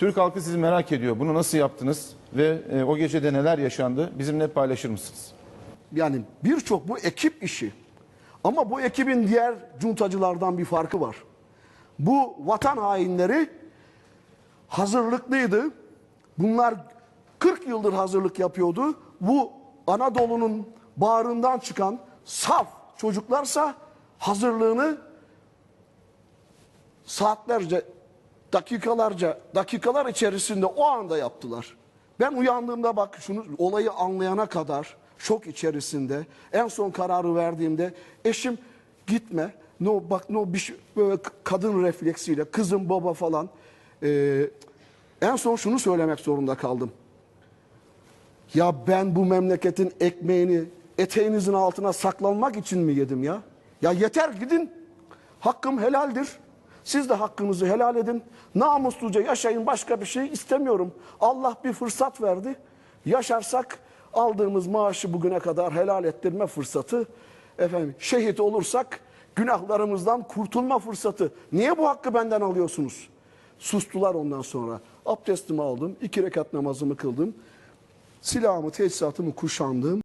Türk halkı sizi merak ediyor. Bunu nasıl yaptınız ve e, o gecede neler yaşandı? Bizimle paylaşır mısınız? Yani birçok bu ekip işi. Ama bu ekibin diğer cuntacılardan bir farkı var. Bu vatan hainleri hazırlıklıydı. Bunlar 40 yıldır hazırlık yapıyordu. Bu Anadolu'nun bağrından çıkan saf çocuklarsa hazırlığını saatlerce, dakikalarca, dakikalar içerisinde o anda yaptılar. Ben uyandığımda bak şunu olayı anlayana kadar şok içerisinde en son kararı verdiğimde eşim gitme. No bak no bir şey, böyle kadın refleksiyle kızım baba falan. Ee, en son şunu söylemek zorunda kaldım. Ya ben bu memleketin ekmeğini eteğinizin altına saklanmak için mi yedim ya? Ya yeter gidin. Hakkım helaldir. Siz de hakkınızı helal edin. Namusluca yaşayın başka bir şey istemiyorum. Allah bir fırsat verdi. Yaşarsak aldığımız maaşı bugüne kadar helal ettirme fırsatı. Efendim şehit olursak günahlarımızdan kurtulma fırsatı. Niye bu hakkı benden alıyorsunuz? Sustular ondan sonra. Abdestimi aldım. iki rekat namazımı kıldım. Silahımı, teçhizatımı kuşandım.